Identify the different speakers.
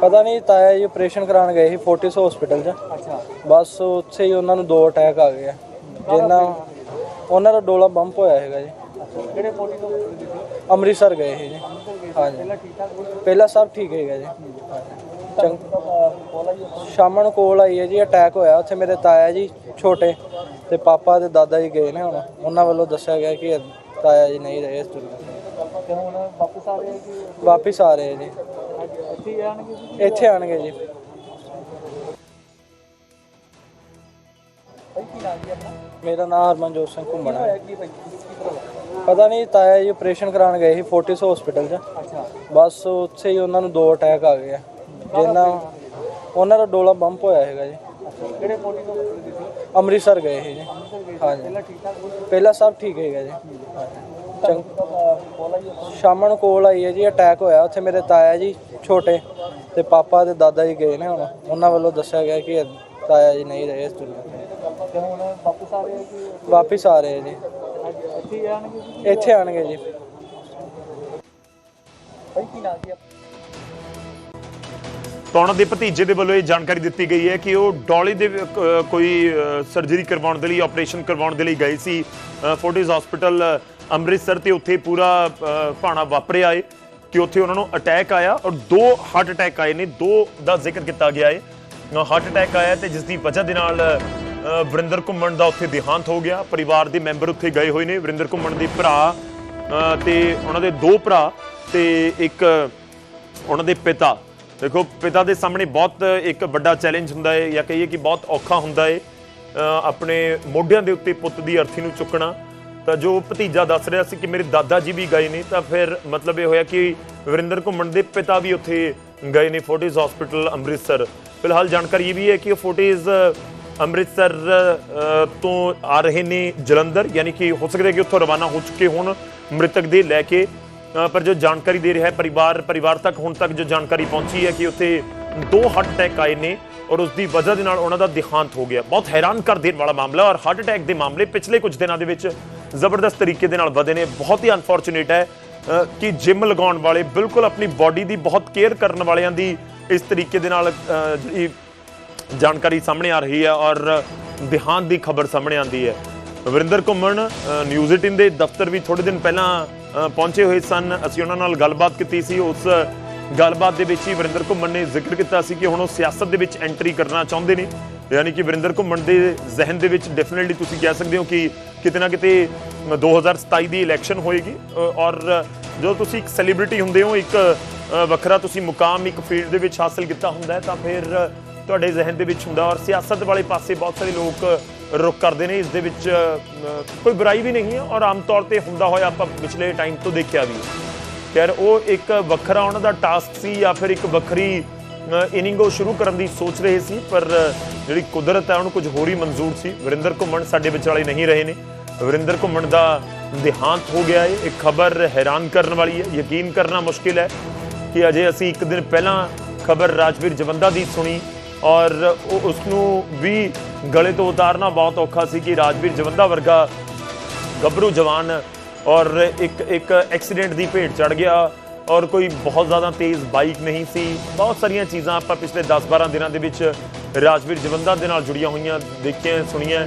Speaker 1: ਪਤਾ ਨਹੀਂ ਤਾਇਆ ਜੀ ਆਪਰੇਸ਼ਨ ਕਰਾਉਣ ਗਏ ਸੀ ਫੋਰਟਿਸ ਹਸਪੀਟਲ 'ਚ।
Speaker 2: ਅੱਛਾ।
Speaker 1: ਬਸ ਉੱਥੇ ਹੀ ਉਹਨਾਂ ਨੂੰ ਦੋ ਅਟੈਕ ਆ ਗਏ ਆ। ਜਿੰਨਾ ਉਹਨਾਂ ਦਾ ਡੋਲਾ ਬੰਪ ਹੋਇਆ ਹੈਗਾ ਜੀ।
Speaker 2: ਕਿਹੜੇ ਦਿੱਤੀ
Speaker 1: ਅੰਮ੍ਰਿਤਸਰ ਗਏ ਸੀ ਜੀ। ਹਾਂਜੀ।
Speaker 2: ਪਹਿਲਾਂ ਠੀਕ ਠਾਕ ਕੋਈ
Speaker 1: ਪਹਿਲਾਂ ਸਭ ਠੀਕ ਹੈਗਾ ਜੀ। ਚੰਗ
Speaker 2: ਕੋਲਾ ਜੀ ਉੱਥੋਂ?
Speaker 1: ਸ਼ਾਮ ਨੂੰ ਕੋਲ ਆਈ ਹੈ ਜੀ ਅਟੈਕ ਹੋਇਆ। ਉੱਥੇ ਮੇਰੇ ਤਾਇਆ ਜੀ ਛੋਟੇ ਤੇ ਪਾਪਾ ਤੇ ਦਾਦਾ ਜੀ ਗਏ ਨੇ ਹੁਣ। ਉਹਨਾਂ ਵੱਲੋਂ ਦੱਸਿਆ ਗਿਆ ਕਿ ਤਾਇਆ ਜੀ ਨਹੀਂ ਰਹੇ ਇਸ ਦੁਨੀਆ ਤੇ
Speaker 2: ਹੁਣ ਵਾਪਸ ਆ ਰਹੇ ਆ ਕਿ
Speaker 1: ਵਾਪਿਸ ਆ ਰਹੇ ਜੀ।
Speaker 2: ਇੱਥੇ ਆਣਗੇ ਜੀ?
Speaker 1: ਇੱਥੇ ਆਣਗੇ ਮੇਰਾ ਨਾਮ ਹਰਮਨਜੋਤ ਸਿੰਘ ਘੁੰਮਣਾ ਹੈ ਪਤਾ ਨਹੀਂ ਤਾਇਆ ਜੀ ਆਪਰੇਸ਼ਨ ਕਰਾਉਣ ਗਏ ਸੀ ਫੋਰਟਿਸ ਹਸਪੀਟਲ 'ਚ। ਬਸ ਉੱਥੇ ਹੀ ਉਹਨਾਂ ਨੂੰ ਦੋ ਅਟੈਕ ਆ ਗਏ ਆ। ਜਿੰਨਾ ਉਹਨਾਂ ਦਾ ਡੋਲਾ ਬੰਪ ਹੋਇਆ ਹੈਗਾ ਜੀ।
Speaker 2: ਕਿਹੜੇ ਦਿੱਤੀ
Speaker 1: ਅੰਮ੍ਰਿਤਸਰ ਗਏ ਸੀ ਜੀ। ਹਾਂਜੀ।
Speaker 2: ਪਹਿਲਾਂ
Speaker 1: ਸਭ ਠੀਕ ਹੈਗਾ ਜੀ। ਸ਼ਾਮ ਨੂੰ ਕੋਲ ਆਈ ਹੈ ਜੀ ਅਟੈਕ ਹੋਇਆ ਉੱਥੇ ਮੇਰੇ ਤਾਇਆ ਜੀ ਛੋਟੇ ਤੇ ਪਾਪਾ ਤੇ ਦਾਦਾ ਜੀ ਗਏ ਨੇ ਹੁਣ। ਉਹਨਾਂ ਵੱਲੋਂ ਦੱਸਿਆ ਗਿਆ ਕਿ ਤਾਇਆ ਜੀ ਨਹੀਂ ਰਹੇ ਇਸ ਦੁਨੀਆ ਤੇ।
Speaker 2: ਤੇ ਹੁਣ ਵਾਪਸ ਆ ਰਹੇ ਆ ਕਿ
Speaker 1: ਵਾਪਿਸ ਆ ਰਹੇ ਜੀ।
Speaker 2: ਇੱਥੇ ਆਣਗੇ ਜੀ?
Speaker 1: ਇੱਥੇ ਆਣਗੇ ਜੀ।
Speaker 2: ਭਾਈ ਕੀ ਨਾਮ ਜੀ
Speaker 3: ਦੇ ਭਤੀਜੇ ਦੇ ਵੱਲੋਂ ਇਹ ਜਾਣਕਾਰੀ ਦਿੱਤੀ ਗਈ ਹੈ ਕਿ ਉਹ ਡੋਲੀ ਦੇ ਕੋਈ ਸਰਜਰੀ ਕਰਵਾਉਣ ਦੇ ਲਈ ਆਪਰੇਸ਼ਨ ਕਰਵਾਉਣ ਦੇ ਲਈ ਗਏ ਸੀ। ਫੋਰਟਿਸ ਹਸਪੀਟਲ ਅੰਮ੍ਰਿਤਸਰ ਤੇ ਉੱਥੇ ਪੂਰਾ ਭਾਣਾ ਵਾਪਰਿਆ ਏ ਕਿ ਉੱਥੇ ਉਹਨਾਂ ਨੂੰ ਅਟੈਕ ਆਇਆ ਔਰ ਦੋ ਹਾਰਟ ਅਟੈਕ ਆਏ ਨੇ ਦੋ ਦਾ ਜ਼ਿਕਰ ਕੀਤਾ ਗਿਆ ਏ। ਹਾਰਟ ਅਟੈਕ ਆਇਆ ਤੇ ਜਿਸ ਦੀ ਵਜ੍ਹਾ ਦੇ ਨਾਲ ਵਰਿੰਦਰ ਘੁੰਮਣ ਦਾ ਉੱਥੇ ਦੇਹਾਂਤ ਹੋ ਗਿਆ। ਪਰਿਵਾਰ ਦੇ ਮੈਂਬਰ ਉੱਥੇ ਗਏ ਹੋਏ ਨੇ ਵਰਿੰਦਰ ਘੁੰਮਣ ਦੇ ਭਰਾ ਅ, ਤੇ ਉਹਨਾਂ ਦੇ ਦੋ ਭਰਾ ਤੇ ਇੱਕ ਉਹਨਾਂ ਦੇ ਪਿਤਾ। ਦੇਖੋ ਪਿਤਾ ਦੇ ਸਾਹਮਣੇ ਬਹੁਤ ਇੱਕ ਵੱਡਾ ਚੈਲੰਜ ਹੁੰਦਾ ਹੈ ਜਾਂ ਕਹੀਏ ਕਿ ਬਹੁਤ ਔਖਾ ਹੁੰਦਾ ਹੈ ਆਪਣੇ ਮੋਢਿਆਂ ਦੇ ਉੱਤੇ ਪੁੱਤ ਦੀ ਅਰਥੀ ਨੂੰ ਚੁੱਕਣਾ। ਤਾਂ ਜੋ ਭਤੀਜਾ ਦੱਸ ਰਿਹਾ ਸੀ ਕਿ ਮੇਰੇ ਦਾਦਾ ਜੀ ਵੀ ਗਏ ਨੇ, ਤਾਂ ਫਿਰ ਮਤਲਬ ਇਹ ਹੋਇਆ ਕਿ ਵਰਿੰਦਰ ਘੁੰਮਣ ਦੇ ਪਿਤਾ ਵੀ ਉੱਥੇ ਗਏ ਨੇ ਫੋਰਟਿਸ ਹਸਪੀਟਲ ਅੰਮ੍ਰਿਤਸਰ। ਫਿਲਹਾਲ ਜਾਣਕਾਰੀ ਇਹ ਵੀ ਹੈ ਕਿ ਉਹ ਫੋਰਟਿਸ ਅੰਮ੍ਰਿਤਸਰ ਤੋਂ ਆ ਰਹੇ ਨੇ ਜਲੰਧਰ, ਯਾਨੀ ਕਿ ਹੋ ਸਕਦਾ ਕਿ ਉੱਥੋਂ ਰਵਾਨਾ ਹੋ ਚੁੱਕੇ ਹੋਣ ਮ੍ਰਿਤਕ ਦੇ ਲੈ ਕੇ। ਪਰ ਜੋ ਜਾਣਕਾਰੀ ਦੇ ਰਿਹਾ ਹੈ, ਪਰਿਵਾਰ ਪਰਿਵਾਰ ਤੱਕ ਹੁਣ ਤੱਕ ਜੋ ਜਾਣਕਾਰੀ ਪਹੁੰਚੀ ਹੈ ਕਿ ਉੱਥੇ ਦੋ ਹਾਰਟ ਅਟੈਕ ਆਏ ਨੇ ਔਰ ਉਸ ਦੀ ਵਜ੍ਹਾ ਦੇ ਨਾਲ ਉਹਨਾਂ ਦਾ ਦੇਹਾਂਤ ਹੋ ਗਿਆ। ਬਹੁਤ ਹੈਰਾਨ ਕਰ ਦੇਣ ਵਾਲਾ ਮਾਮਲਾ ਔਰ ਹਾਰਟ ਅਟੈਕ ਦੇ ਮਾਮਲੇ ਪਿਛਲੇ ਕੁਝ ਦਿਨਾਂ ਦੇ ਵਿੱਚ ਜ਼ਬਰਦਸਤ ਤਰੀਕੇ ਦੇ ਨਾਲ ਵਧੇ ਨੇ। ਬਹੁਤ ਹੀ ਅਨਫੋਰਚੂਨੇਟ ਹੈ ਕਿ ਜਿਮ ਲਗਾਉਣ ਵਾਲੇ ਬਿਲਕੁਲ ਆਪਣੀ ਬਾਡੀ ਦੀ ਬਹੁਤ ਕੇਅਰ ਕਰਨ ਵਾਲਿਆਂ ਦੀ ਇਸ ਤਰੀਕੇ ਦੇ ਨਾਲ ਜਿਹੜੀ ਜਾਣਕਾਰੀ ਸਾਹਮਣੇ ਆ ਰਹੀ ਹੈ ਔਰ ਦੇਹਾਂਤ ਦੀ ਖਬਰ ਸਾਹਮਣੇ ਆਂਦੀ ਹੈ। ਵਰਿੰਦਰ ਘੁੰਮਣ ਨਿਊਜ਼ 18 ਦੇ ਦਫ਼ਤਰ ਵੀ ਥੋੜੇ ਦਿਨ ਪਹਿਲਾਂ ਪਹੁੰਚੇ ਹੋਏ ਸਨ। ਅਸੀਂ ਉਹਨਾਂ ਨਾਲ ਗੱਲਬਾਤ ਕੀਤੀ ਸੀ। ਉਸ ਗੱਲਬਾਤ ਦੇ ਵਿੱਚ ਹੀ ਵਰਿੰਦਰ ਘੁੰਮਣ ਨੇ ਜ਼ਿਕਰ ਕੀਤਾ ਸੀ ਕਿ ਹੁਣ ਉਹ ਸਿਆਸਤ ਦੇ ਵਿੱਚ ਐਂਟਰੀ ਕਰਨਾ ਚਾਹੁੰਦੇ ਨੇ। ਯਾਨੀ ਕਿ ਵਰਿੰਦਰ ਘੁੰਮਣ ਦੇ ਜ਼ਿਹਨ ਦੇ ਵਿੱਚ ਡੈਫੀਨਿਟਲੀ ਤੁਸੀਂ ਕਹਿ ਸਕਦੇ ਹੋ ਕਿ ਕਿਤੇ ਨਾ ਕਿਤੇ 2027 ਦੀ ਇਲੈਕਸ਼ਨ ਹੋਏਗੀ ਔਰ ਜਦੋਂ ਤੁਸੀਂ ਇੱਕ ਸੈਲੀਬ੍ਰਿਟੀ ਹੁੰਦੇ ਹੋ, ਇੱਕ ਵੱਖਰਾ ਤੁਸੀਂ ਮੁਕਾਮ, ਇੱਕ ਫੀਲਡ ਦੇ ਵਿੱਚ ਹਾਸਲ ਕੀਤਾ ਹੁੰਦਾ ਤਾਂ ਫਿਰ ਤੁਹਾਡੇ ਜ਼ਿਹਨ ਦੇ ਵਿੱਚ ਹੁੰਦਾ ਔਰ ਸਿਆਸਤ ਵਾਲੇ ਪਾਸੇ ਬਹੁਤ ਸਾਰੇ ਲੋਕ ਰੁਕ ਕਰਦੇ ਨੇ, ਇਸ ਦੇ ਵਿੱਚ ਕੋਈ ਬੁਰਾਈ ਵੀ ਨਹੀਂ ਹੈ, ਔਰ ਆਮ ਤੌਰ ਤੇ ਹੁੰਦਾ ਹੋਇਆ ਆਪਾਂ ਪਿਛਲੇ ਟਾਈਮ ਤੋਂ ਦੇਖਿਆ ਵੀ ਹੈ। ਯਾਰ ਉਹ ਇੱਕ ਵੱਖਰਾ ਉਹਨਾਂ ਦਾ ਟਾਸਕ ਸੀ ਜਾਂ ਫਿਰ ਇੱਕ ਵੱਖਰੀ ਇਨਿੰਗ ਉਹ ਸ਼ੁਰੂ ਕਰਨ ਦੀ ਸੋਚ ਰਹੇ ਸੀ, ਪਰ ਜਿਹੜੀ ਕੁਦਰਤ ਹੈ ਉਹਨੂੰ ਕੁਝ ਹੋਰ ਹੀ ਮਨਜ਼ੂਰ ਸੀ। ਵਰਿੰਦਰ ਘੁੰਮਣ ਸਾਡੇ ਵਿਚਾਲੇ ਨਹੀਂ ਰਹੇ ਨੇ। ਵਰਿੰਦਰ ਘੁੰਮਣ ਦਾ ਦੇਹਾਂਤ ਹੋ ਗਿਆ ਹੈ ਇਹ ਖਬਰ ਹੈਰਾਨ ਕਰਨ ਵਾਲੀ ਹੈ, ਯਕੀਨ ਕਰਨਾ ਮੁਸ਼ਕਿਲ ਹੈ ਕਿ ਅਜੇ ਅਸੀਂ ਇੱਕ ਦਿਨ ਪਹਿਲਾਂ ਖਬਰ ਰਾਜਵੀਰ ਜਵੰਦਾ ਦੀ ਸੁਣੀ ਔਰ ਉਹ ਉਸ ਨੂੰ ਵੀ ਗਲੇ ਤੋਂ ਉਤਾਰਨਾ ਬਹੁਤ ਔਖਾ ਸੀ ਕਿ ਰਾਜਵੀਰ ਜਵੰਦਾ ਵਰਗਾ ਗੱਭਰੂ ਜਵਾਨ ਔਰ ਇੱਕ ਇੱਕ ਐਕਸੀਡੈਂਟ ਦੀ ਭੇਟ ਚੜ ਗਿਆ। ਔਰ ਕੋਈ ਬਹੁਤ ਜ਼ਿਆਦਾ ਤੇਜ਼ ਬਾਈਕ ਨਹੀਂ ਸੀ। ਬਹੁਤ ਸਾਰੀਆਂ ਚੀਜ਼ਾਂ ਆਪਾਂ ਪਿਛਲੇ 10-12 ਦਿਨਾਂ ਦੇ ਵਿੱਚ ਰਾਜਵੀਰ ਜਵੰਦਾ ਦੇ ਨਾਲ ਜੁੜੀਆਂ ਹੋਈਆਂ, ਦੇਖੀਆਂ, ਸੁਣੀਆਂ।